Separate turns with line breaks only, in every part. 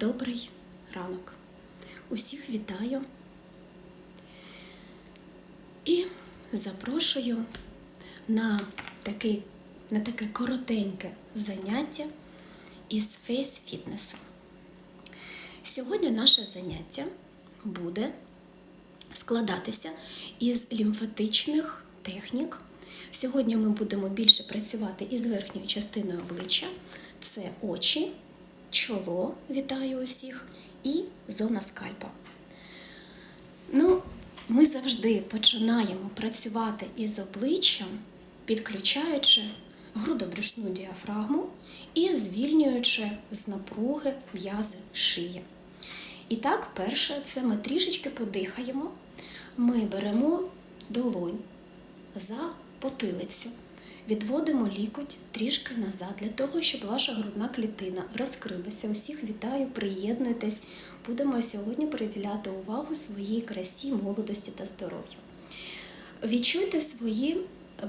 Добрий ранок. Усіх вітаю і запрошую на, такий, на таке коротеньке заняття із фейс-фітнесу. Сьогодні наше заняття буде складатися із лімфатичних технік. Сьогодні ми будемо більше працювати із верхньою частиною обличчя. Це очі, чоло, вітаю усіх, і зона скальпа. Ну, ми завжди починаємо працювати із обличчям, підключаючи грудобрюшну діафрагму і звільнюючи з напруги м'язи шиї. І так, перше, це ми трішечки подихаємо. Ми беремо долонь за потилицю, відводимо лікоть трішки назад, для того, щоб ваша грудна клітина розкрилася. Усіх вітаю, приєднуйтесь. Будемо сьогодні приділяти увагу своїй красі, молодості та здоров'ю. Відчуйте свої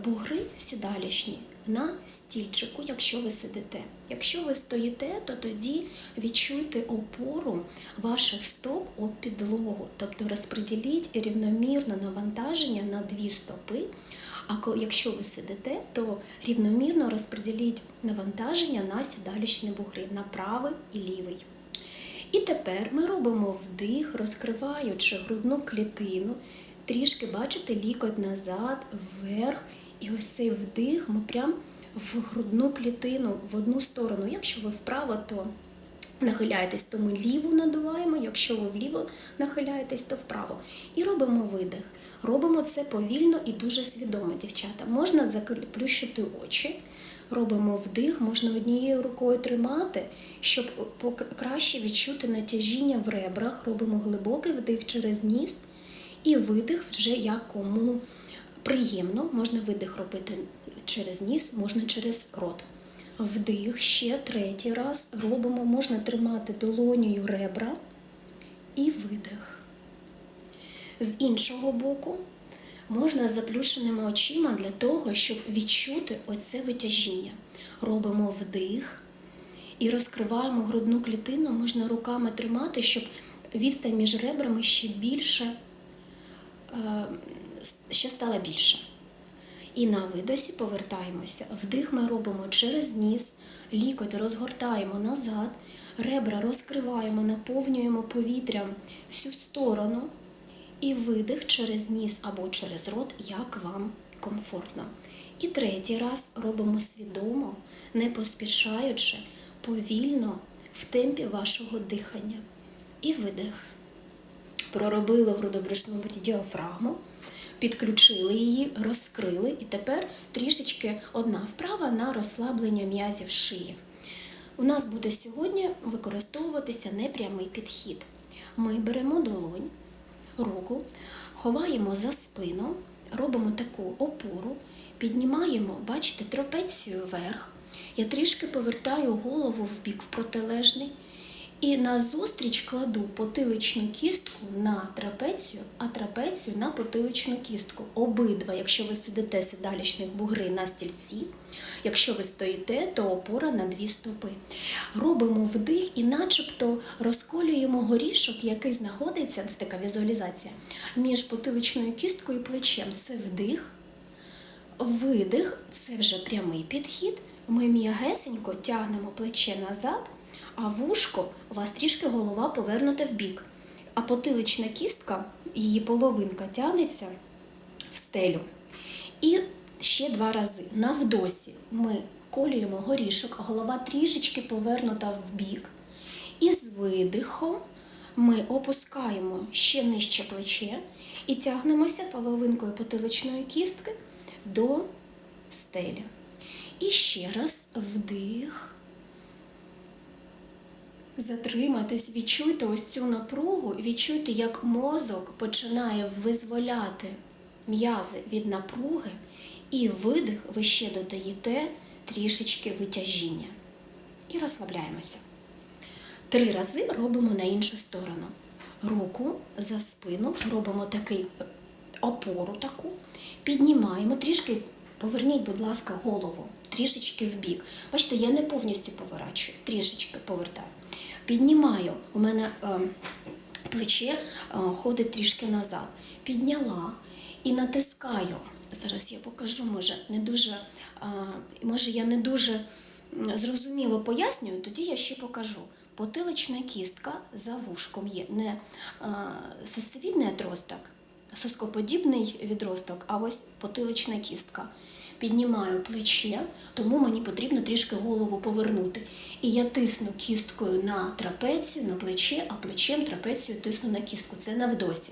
бугри сідалішні на стільчику, якщо ви сидите. Якщо ви стоїте, то тоді відчуйте опору ваших стоп об підлогу, тобто розподіліть рівномірно навантаження на дві стопи. А якщо ви сидите, то рівномірно розподіліть навантаження на сідалічні бугри, на правий і лівий. І тепер ми робимо вдих, розкриваючи грудну клітину, трішки бачите лікоть назад, вверх. І ось цей вдих ми прям в грудну клітину в одну сторону. Якщо ви вправо, то нахиляєтесь, то ми ліву надуваємо. Якщо ви вліво нахиляєтесь, то вправо. І робимо видих. Робимо це повільно і дуже свідомо, дівчата. Можна заплющити очі. Робимо вдих, можна однією рукою тримати, щоб краще відчути натяжіння в ребрах. Робимо глибокий вдих через ніс і видих вже як кому приємно. Можна видих робити через ніс, можна через рот. Вдих ще третій раз робимо, можна тримати долонею ребра і видих. З іншого боку можна з заплющеними очима для того, щоб відчути оце витяжіння. Робимо вдих і розкриваємо грудну клітину, можна руками тримати, щоб відстань між ребрами ще більше, е, ще стала більше. І на видосі повертаємося. Вдих ми робимо через ніс, лікоть розгортаємо назад, ребра розкриваємо, наповнюємо повітрям всю сторону. І видих через ніс або через рот, як вам комфортно. І третій раз робимо свідомо, не поспішаючи, повільно в темпі вашого дихання. І видих. Проробили грудобрюшну діафрагму, підключили її, розкрили, і тепер трішечки одна вправа на розслаблення м'язів шиї. У нас буде сьогодні використовуватися непрямий підхід. Ми беремо долонь, руку, ховаємо за спину, робимо таку опору, піднімаємо, бачите, трапецію вверх. Я трішки повертаю голову в бік в протилежний. І назустріч кладу потиличну кістку на трапецію, а трапецію на потиличну кістку. Обидва, якщо ви сидите сидалічних бугри на стільці, якщо ви стоїте, то опора на дві стопи. Робимо вдих і начебто розколюємо горішок, який знаходиться, це така візуалізація, між потиличною кісткою і плечем. Це вдих, видих, це вже прямий підхід. Ми м'ягесенько тягнемо плече назад, а вушко у вас трішки голова повернута в бік. А потилична кістка, її половинка тягнеться в стелю. І ще два рази. На вдосі ми колюємо горішок, голова трішечки повернута в бік. І з видихом ми опускаємо ще нижче плече і тягнемося половинкою потиличної кістки до стелі. І ще раз вдих. Затримайтесь, відчуйте ось цю напругу, відчуйте, як мозок починає визволяти м'язи від напруги, і видих ви ще додаєте трішечки витяжіння. І розслабляємося. Три рази робимо на іншу сторону. Руку за спину, робимо такий опору таку, піднімаємо, трішки поверніть, будь ласка, голову, трішечки вбік. Бачите, я не повністю поворачую, трішечки повертаю. Піднімаю. У мене е, плече е, ходить трішки назад. Підняла і натискаю. Зараз я покажу, може, не дуже, е, може, я не дуже зрозуміло пояснюю, тоді я ще покажу. Потилична кістка за вушком є не е, сосцевідний отросток, соскоподібний відросток, а ось потилична кістка. Піднімаю плече, тому мені потрібно трішки голову повернути. І я тисну кісткою на трапецію, на плече, а плечем трапецію тисну на кістку. Це на вдосі.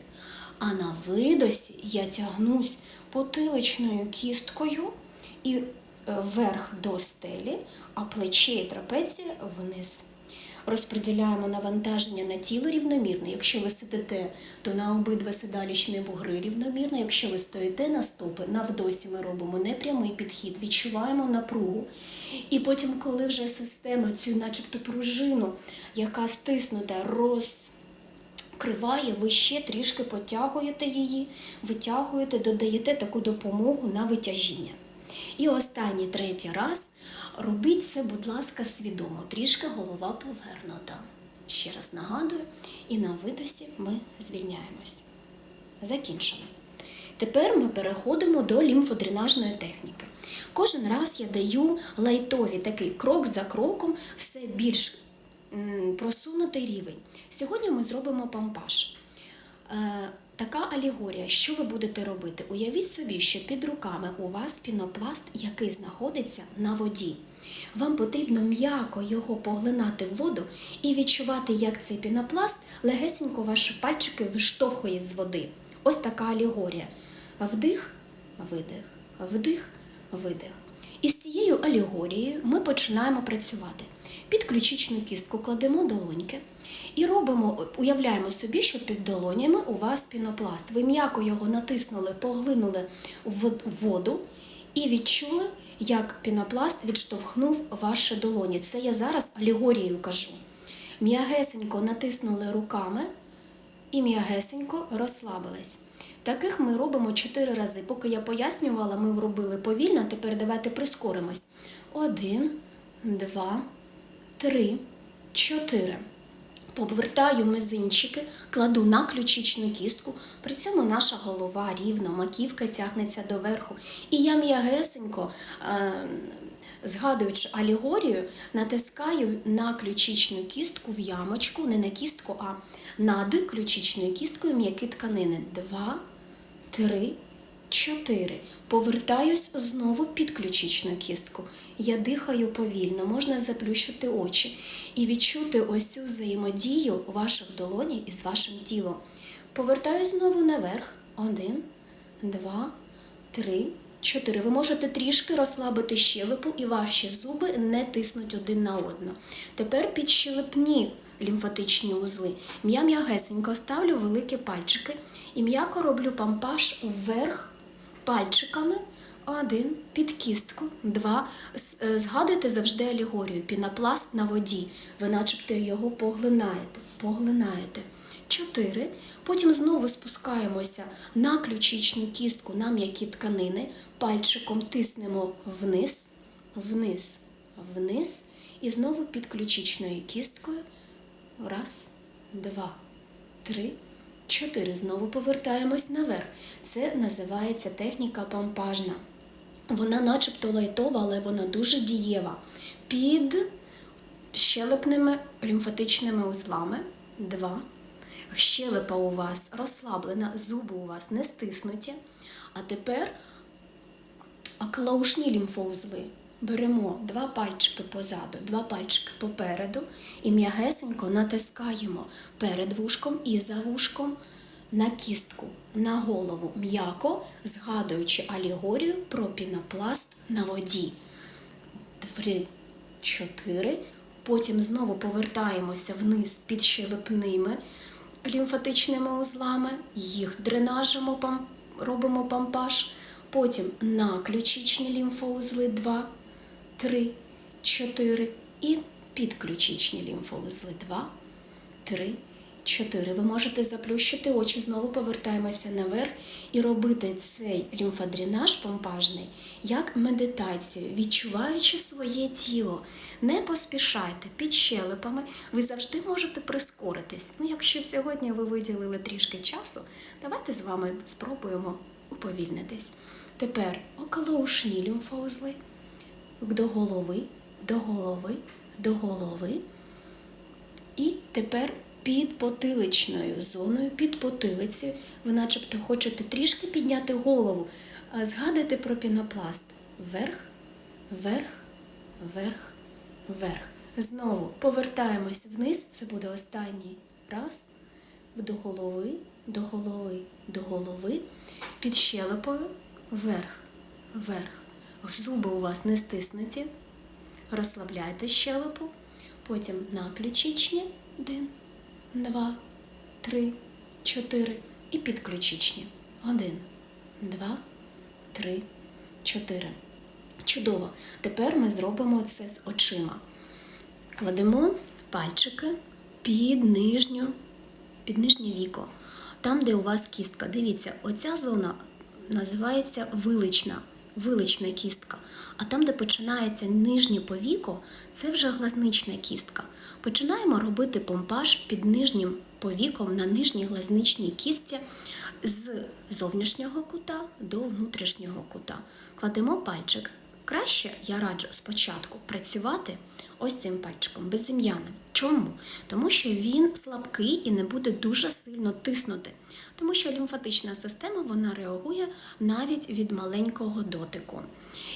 А на видосі я тягнусь потиличною кісткою і е, вверх до стелі, а плече і трапеція вниз. Розподіляємо навантаження на тіло рівномірно. Якщо ви сидите, то на обидва седалічні бугри рівномірно. Якщо ви стоїте на стопи, на вдосі ми робимо непрямий підхід, відчуваємо напругу. І потім, коли вже система цю, начебто пружину, яка стиснута, роз криває, ви ще трішки потягуєте її, витягуєте, додаєте таку допомогу на витяжіння. І останній третій раз робіть це, будь ласка, свідомо, трішки голова повернута. Ще раз нагадую, і на видосі ми звільняємось. Закінчено. Тепер ми переходимо до лімфодренажної техніки. Кожен раз я даю лайтові такий крок за кроком, все більш просунутий рівень. Сьогодні ми зробимо пампаж. Така алегорія, що ви будете робити? Уявіть собі, що під руками у вас пінопласт, який знаходиться на воді. Вам потрібно м'яко його поглинати в воду і відчувати, як цей пінопласт легесенько ваші пальчики виштовхує з води. Ось така алегорія. Вдих, видих, вдих, видих. І з цією алегорією ми починаємо працювати. Під ключичну кістку кладемо долоньки і робимо, уявляємо собі, що під долонями у вас пінопласт. Ви м'яко його натиснули, поглинули в воду і відчули, як пінопласт відштовхнув ваші долоні. Це я зараз алегорією кажу. М'ягесенько натиснули руками і м'ягесенько розслабились. Таких ми робимо 4 рази. Поки я пояснювала, ми робили повільно. Тепер давайте прискоримось. Один, два, три, чотири. Повертаю мизинчики, кладу на ключичну кістку, при цьому наша голова рівно, маківка тягнеться доверху. І я м'ягесенько, е, згадуючи алегорію, натискаю на ключичну кістку в ямочку, не на кістку, а над ключичною кісткою м'які тканини. Два, три, чотири. Повертаюсь знову під ключичну кістку. Я дихаю повільно, можна заплющити очі і відчути ось цю взаємодію ваших долоній із вашим тілом. Повертаюсь знову наверх. Один, два, три, чотири. Ви можете трішки розслабити щелепу, і ваші зуби не тиснуть один на одного. Тепер підщелепні лімфатичні узли. Я м'ягесенько ставлю великі пальчики і м'яко роблю пампаж вверх пальчиками. Один під кістку, два. Е, Згадуйте завжди алегорію. Пінопласт на воді. Ви начебто його поглинаєте, поглинаєте. Чотири. Потім знову спускаємося на ключичну кістку, на м'які тканини. Пальчиком тиснемо вниз, вниз, вниз. І знову під ключичною кісткою. Раз, два, три, чотири. Знову повертаємось наверх. Це називається техніка помпажна. Вона начебто лайтова, але вона дуже дієва. Під щелепними лімфатичними узлами. Два. Щелепа у вас розслаблена, зуби у вас не стиснуті. А тепер Аклаушні лімфоузли. Беремо два пальчики позаду, два пальчики попереду і м'ягесенько натискаємо перед вушком і за вушком на кістку, на голову, м'яко, згадуючи алегорію про пінопласт на воді. Три, чотири. Потім знову повертаємося вниз під щелепними лімфатичними узлами, їх дренажимо, робимо пампаж. Потім на ключичні лімфоузли 2, 3, 4 і підключичні лімфоузли 2, 3, чотири. Ви можете заплющити очі, знову повертаємося наверх і робити цей лімфодренаж помпажний як медитацію, відчуваючи своє тіло. Не поспішайте під щелепами, ви завжди можете прискоритись. Ну, якщо сьогодні ви виділили трішки часу, давайте з вами спробуємо уповільнитись. Тепер околоушні лімфоузли до голови, до голови, до голови. І тепер під потиличною зоною, під потилицею, ви начебто хочете трішки підняти голову, а згадайте про пінопласт. Вверх, вверх, вверх, вверх. Знову повертаємось вниз, це буде останній раз. До голови, до голови, до голови, під щелепою, вверх, вверх. Зуби у вас не стиснуті. Розслабляйте щелепу. Потім на ключичні. Один, два, три, чотири. І підключичні. Один, два, три, чотири. Чудово. Тепер ми зробимо це з очима. Кладемо пальчики під нижню, під нижнє віко. Там, де у вас кістка. Дивіться, оця зона називається вилична, вилична кістка. А там, де починається нижнє повіко, це вже глазнична кістка. Починаємо робити помпаж під нижнім повіком на нижній глазничній кістці з зовнішнього кута до внутрішнього кута. Кладемо пальчик. Краще я раджу спочатку працювати ось цим пальчиком безім'яним. Чому? Тому що він слабкий і не буде дуже сильно тиснути. Тому що лімфатична система вона реагує навіть від маленького дотику.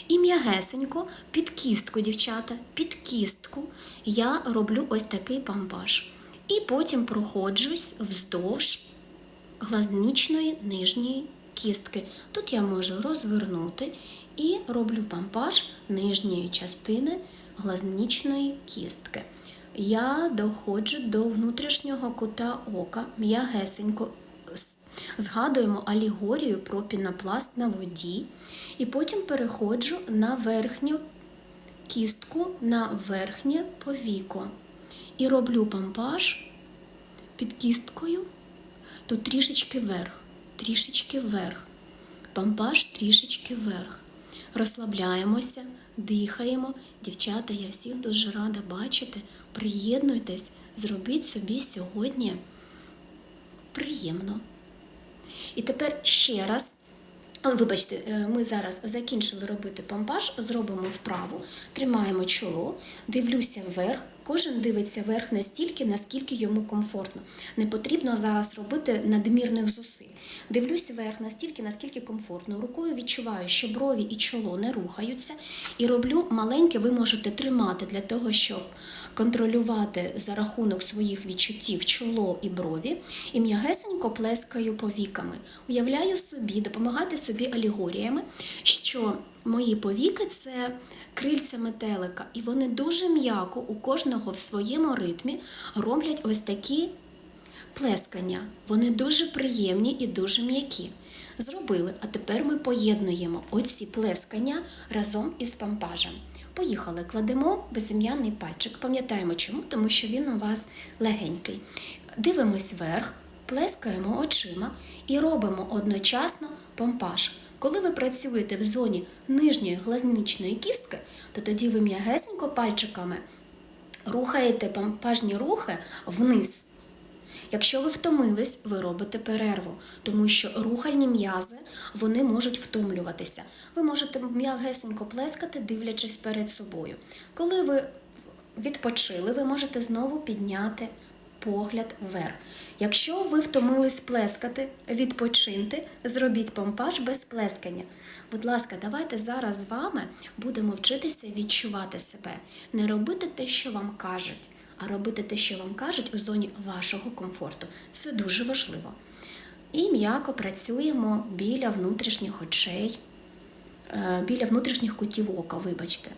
І м'ягесенько під кістку, дівчата, під кістку я роблю ось такий пампаж. І потім проходжусь вздовж глазничної нижньої кістки. Тут я можу розвернути і роблю пампаж нижньої частини глазничної кістки. Я доходжу до внутрішнього кута ока, м'ягесенько згадуємо алегорію про пінопласт на воді, і потім переходжу на верхню кістку, на верхнє повіко. І роблю пампаж під кісткою, тут трішечки вверх, трішечки вверх, пампаж трішечки вверх. Розслабляємося, дихаємо. Дівчата, я всіх дуже рада бачити. Приєднуйтесь, зробіть собі сьогодні приємно. І тепер ще раз. Вибачте, е, ми зараз закінчили робити помпаж, зробимо вправу, тримаємо чоло, дивлюся вверх. Кожен дивиться вверх настільки, наскільки йому комфортно. Не потрібно зараз робити надмірних зусиль. Дивлюсь вверх настільки, наскільки комфортно. Рукою відчуваю, що брові і чоло не рухаються. І роблю маленьке, ви можете тримати для того, щоб контролювати за рахунок своїх відчуттів чоло і брові. І м'ягесенько плескаю повіками. Уявляю собі, допомагати собі алегоріями, що мої повіки це крильця метелика, і вони дуже м'яко у кожного в своєму ритмі роблять ось такі плескання. Вони дуже приємні і дуже м'які. Зробили, а тепер ми поєднуємо оці плескання разом із пампажем. Поїхали, кладемо безім'яний пальчик. Пам'ятаємо чому, тому що він у вас легенький. Дивимось вверх, плескаємо очима і робимо одночасно помпаж. Коли ви працюєте в зоні нижньої глазничної кістки, то тоді ви м'ягесенько пальчиками рухаєте помпажні рухи вниз. Якщо ви втомились, ви робите перерву, тому що рухальні м'язи вони можуть втомлюватися. Ви можете м'ягесенько плескати, дивлячись перед собою. Коли ви відпочили, ви можете знову підняти погляд вверх. Якщо ви втомились плескати, відпочиньте, зробіть помпаж без плескання. Будь ласка, давайте зараз з вами будемо вчитися відчувати себе, не робити те, що вам кажуть, а робити те, що вам кажуть у зоні вашого комфорту. Це дуже важливо. І м'яко працюємо біля внутрішніх очей, е, біля внутрішніх кутів ока, вибачте.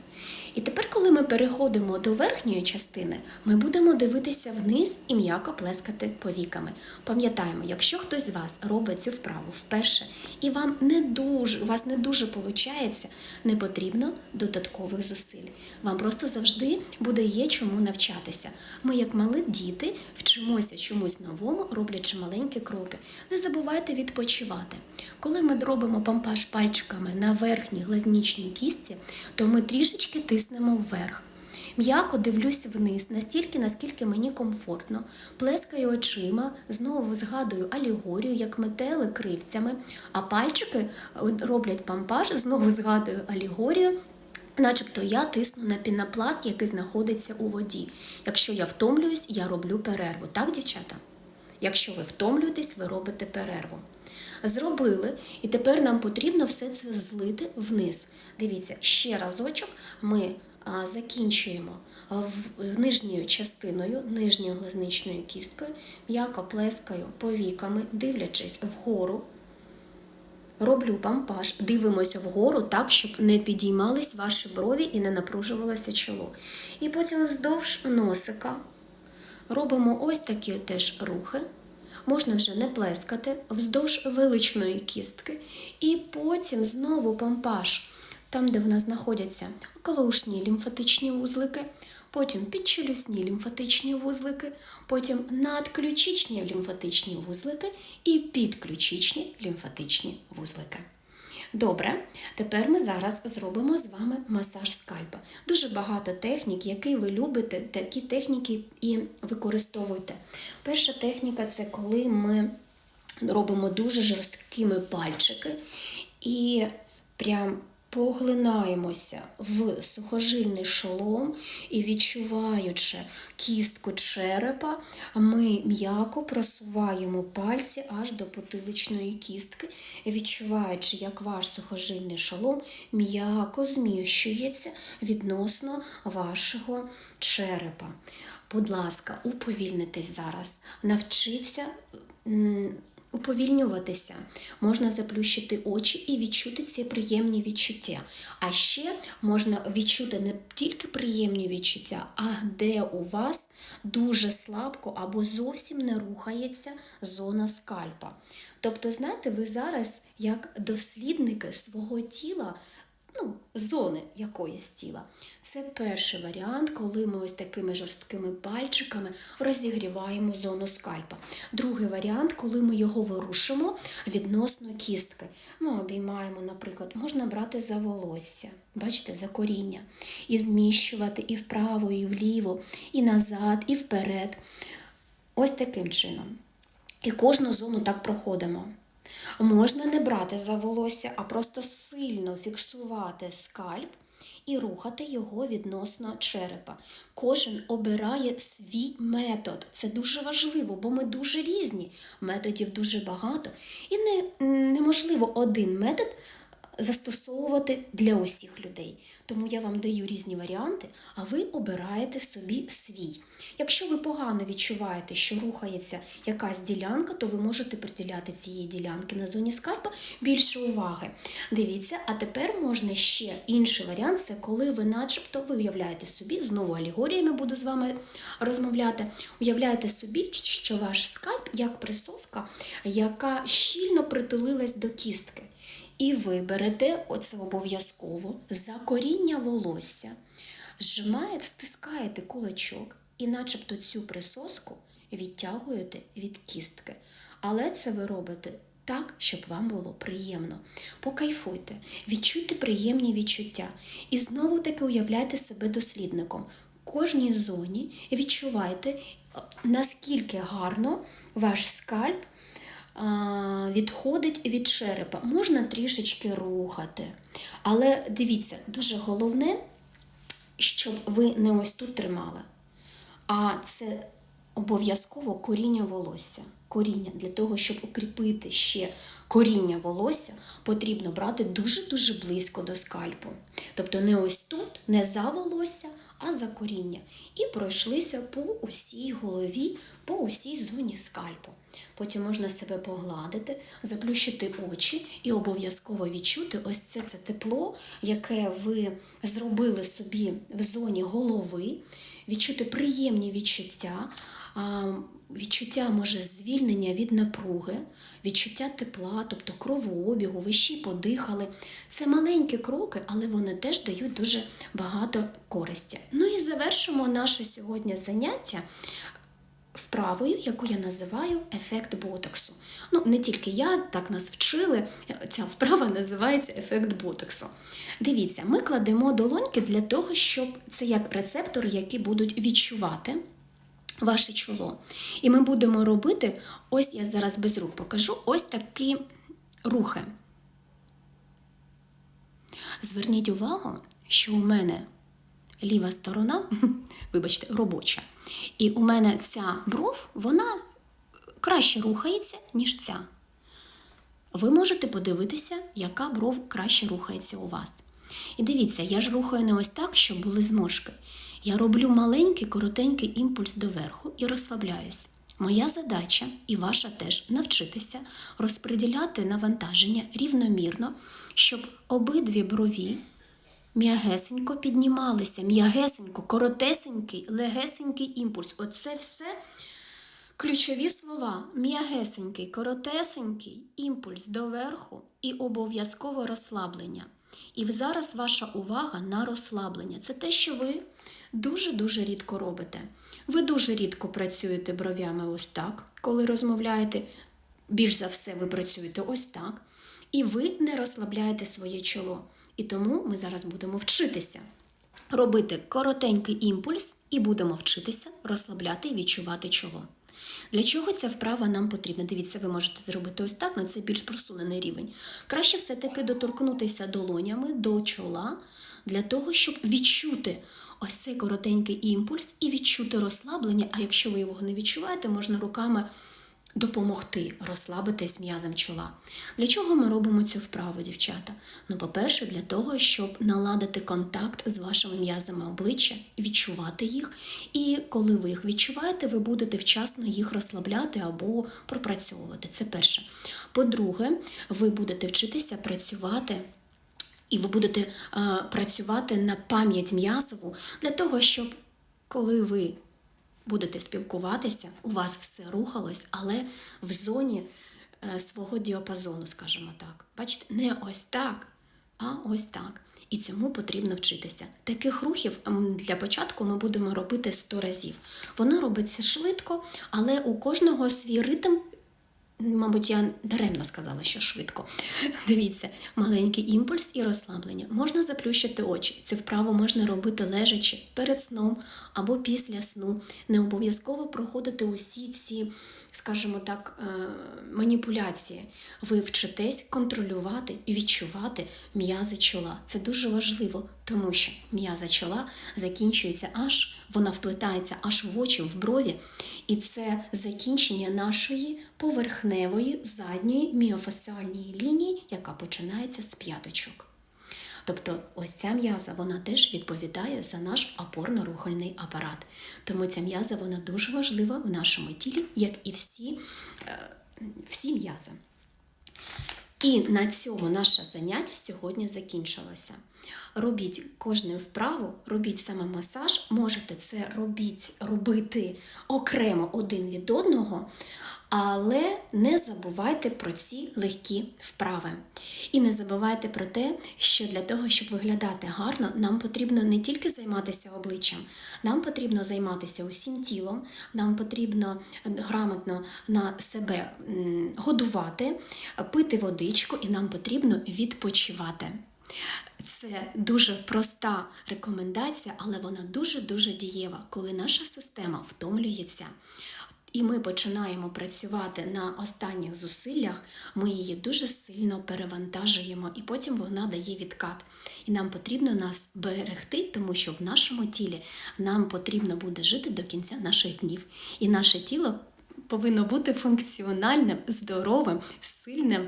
І тепер, коли ми переходимо до верхньої частини, ми будемо дивитися вниз і м'яко плескати повіками. Пам'ятаємо, якщо хтось з вас робить цю вправу вперше і вам не дуже, у вас не дуже виходить, не потрібно додаткових зусиль. Вам просто завжди буде є чому навчатися. Ми, як малі діти, вчимося чомусь новому, роблячи маленькі кроки. Не забувайте відпочивати. Коли ми робимо помпаж пальчиками на верхній глазнічній кістці, то ми трішечки тиснемо вверх. М'яко дивлюсь вниз, настільки, наскільки мені комфортно. Плескаю очима, знову згадую алігорію, як метели крильцями, а пальчики е, роблять помпаж, знову згадую алігорію. Начебто я тисну на пінопласт, який знаходиться у воді. Якщо я втомлююсь, я роблю перерву. Так, дівчата? Якщо ви втомлюєтесь, ви робите перерву. Зробили, і тепер нам потрібно все це злити вниз. Дивіться, ще разочок ми закінчуємо нижньою частиною, нижньою глазничною кісткою, м'яко плескаю повіками, дивлячись вгору. Роблю пампаж, дивимося вгору так, щоб не підіймались ваші брові і не напружувалося чоло. І потім вздовж носика робимо ось такі теж рухи. Можна вже не плескати вздовж величної кістки. І потім знову помпаж, там, де в нас знаходяться околоушні лімфатичні вузлики, потім підчелюсні лімфатичні вузлики, потім надключичні лімфатичні вузлики і підключичні лімфатичні вузлики. Добре, тепер ми зараз зробимо з вами масаж скальпа. Дуже багато технік, які ви любите, такі техніки і використовуйте. Перша техніка це коли ми робимо дуже жорсткими пальчики і прям поглинаємося в сухожильний шолом і відчуваючи кістку черепа, ми м'яко просуваємо пальці аж до потиличної кістки, відчуваючи, як ваш сухожильний шолом м'яко зміщується відносно вашого черепа. Будь ласка, уповільнитесь зараз, навчіться уповільнюватися, можна заплющити очі і відчути ці приємні відчуття. А ще можна відчути не тільки приємні відчуття, а де у вас дуже слабко або зовсім не рухається зона скальпа. Тобто, знаєте, ви зараз, як дослідники свого тіла, ну, зони якоїсь тіла. Це перший варіант, коли ми ось такими жорсткими пальчиками розігріваємо зону скальпа. Другий варіант, коли ми його вирушимо відносно кістки. Ми обіймаємо, наприклад, можна брати за волосся, бачите, за коріння, і зміщувати і вправо, і вліво, і назад, і вперед. Ось таким чином. І кожну зону так проходимо. Можна не брати за волосся, а просто сильно фіксувати скальп і рухати його відносно черепа. Кожен обирає свій метод. Це дуже важливо, бо ми дуже різні. Методів дуже багато. І не, неможливо один метод застосовувати для усіх людей. Тому я вам даю різні варіанти, а ви обираєте собі свій. Якщо ви погано відчуваєте, що рухається якась ділянка, то ви можете приділяти цієї ділянки на зоні скальпа більше уваги. Дивіться, а тепер можна ще інший варіант це коли ви, начебто, ви уявляєте собі, знову алегоріями буду з вами розмовляти. Уявляєте собі, що ваш скальп як присоска, яка щільно притулилась до кістки. І ви берете оце обов'язково за коріння волосся, зжимаєте, стискаєте кулачок і начебто цю присоску відтягуєте від кістки. Але це ви робите так, щоб вам було приємно. Покайфуйте, відчуйте приємні відчуття. І знову таки уявляйте себе дослідником. Кожній зоні відчувайте, наскільки гарно ваш скальп відходить від черепа. Можна трішечки рухати. Але дивіться, дуже головне, щоб ви не ось тут тримали, а це обов'язково коріння волосся. Коріння для того, щоб укріпити ще коріння волосся, потрібно брати дуже-дуже близько до скальпу. Тобто не ось тут, не за волосся, а за коріння. І пройшлися по усій голові, по усій зоні скальпу. Потім можна себе погладити, заплющити очі і обов'язково відчути ось це, це тепло, яке ви зробили собі в зоні голови, відчути приємні відчуття. Відчуття може звільнення від напруги, відчуття тепла, тобто кровообігу, ви ще й подихали. Це маленькі кроки, але вони теж дають дуже багато користі. Ну і завершимо наше сьогодні заняття вправою, яку я називаю ефект ботоксу. Ну, не тільки я, так нас вчили. Ця вправа називається ефект ботоксу. Дивіться, ми кладемо долоньки для того, щоб це як рецептори, які будуть відчувати ваше чоло. І ми будемо робити, ось я зараз без рук покажу, ось такі рухи. Зверніть увагу, що у мене ліва сторона, вибачте, робоча. І у мене ця бров, вона краще рухається, ніж ця. Ви можете подивитися, яка бров краще рухається у вас. І дивіться, я ж рухаю не ось так, щоб були зморшки. Я роблю маленький коротенький імпульс доверху і розслабляюсь. Моя задача і ваша теж навчитися розподіляти навантаження рівномірно, щоб обидві брові м'ягесенько піднімалися, м'ягесенько, коротесенький, легесенький імпульс. Оце все ключові слова: м'ягесенький, коротесенький, імпульс доверху і обов'язково розслаблення. І зараз ваша увага на розслаблення. Це те, що ви дуже-дуже рідко робите. Ви дуже рідко працюєте бровями ось так, коли розмовляєте. Більш за все, ви працюєте ось так. І ви не розслабляєте своє чоло. І тому ми зараз будемо вчитися робити коротенький імпульс і будемо вчитися розслабляти і відчувати чоло. Для чого ця вправа нам потрібна? Дивіться, ви можете зробити ось так, але це більш просунений рівень. Краще все-таки доторкнутися долонями до чола для того, щоб відчути ось цей коротенький імпульс і відчути розслаблення. А якщо ви його не відчуваєте, можна руками допомогти розслабитись м'язом чола. Для чого ми робимо цю вправу, дівчата? Ну, по-перше, для того, щоб наладити контакт з вашими м'язами обличчя, відчувати їх. І коли ви їх відчуваєте, ви будете вчасно їх розслабляти або пропрацьовувати. Це перше. По-друге, ви будете вчитися працювати. І ви будете а, працювати на пам'ять м'язову для того, щоб коли ви будете спілкуватися, у вас все рухалось, але в зоні е, свого діапазону, скажімо так. Бачите, не ось так, а ось так. І цьому потрібно вчитися. Таких рухів для початку ми будемо робити 100 разів. Воно робиться швидко, але у кожного свій ритм. Мабуть, я даремно сказала, що швидко. Дивіться, маленький імпульс і розслаблення. Можна заплющити очі. Цю вправу можна робити лежачи перед сном або після сну. Не обов'язково проходити усі ці, скажімо так, е, маніпуляції. Ви вчитесь контролювати і відчувати м'язи чола. Це дуже важливо, тому що м'яза чола закінчується аж, вона вплетається аж в очі, в брові. І це закінчення нашої поверхневої задньої міофасціальної лінії, яка починається з п'яточок. Тобто ось ця м'яза вона теж відповідає за наш опорно-рухальний апарат. Тому ця м'яза вона дуже важлива в нашому тілі, як і всі, е, всі м'язи. І на цьому наше заняття сьогодні закінчилося. Робіть кожну вправу, робіть саме масаж, можете це робіть, робити окремо один від одного, але не забувайте про ці легкі вправи. І не забувайте про те, що для того, щоб виглядати гарно, нам потрібно не тільки займатися обличчям, нам потрібно займатися усім тілом, нам потрібно грамотно на себе годувати, пити водичку, і нам потрібно відпочивати. Це дуже проста рекомендація, але вона дуже-дуже дієва, коли наша система втомлюється. І ми починаємо працювати на останніх зусиллях, ми її дуже сильно перевантажуємо, і потім вона дає відкат. І нам потрібно нас берегти, тому що в нашому тілі нам потрібно буде жити до кінця наших днів. І наше тіло повинно бути функціональним, здоровим, сильним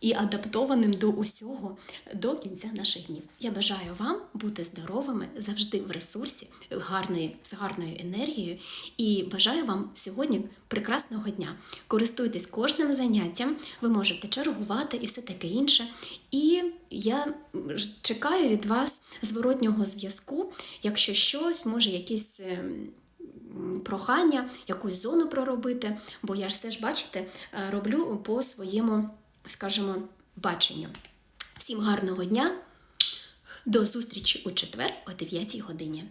і адаптованим до усього до кінця наших днів. Я бажаю вам бути здоровими, завжди в ресурсі, гарної, з гарною енергією. І бажаю вам сьогодні прекрасного дня. Користуйтесь кожним заняттям, ви можете чергувати і все таке інше. І я чекаю від вас зворотнього зв'язку, якщо щось, може, якісь. Прохання, якусь зону проробити, бо я ж все ж, бачите, е, роблю по своєму, скажімо, баченню. Всім гарного дня, до зустрічі у четвер о 9 годині.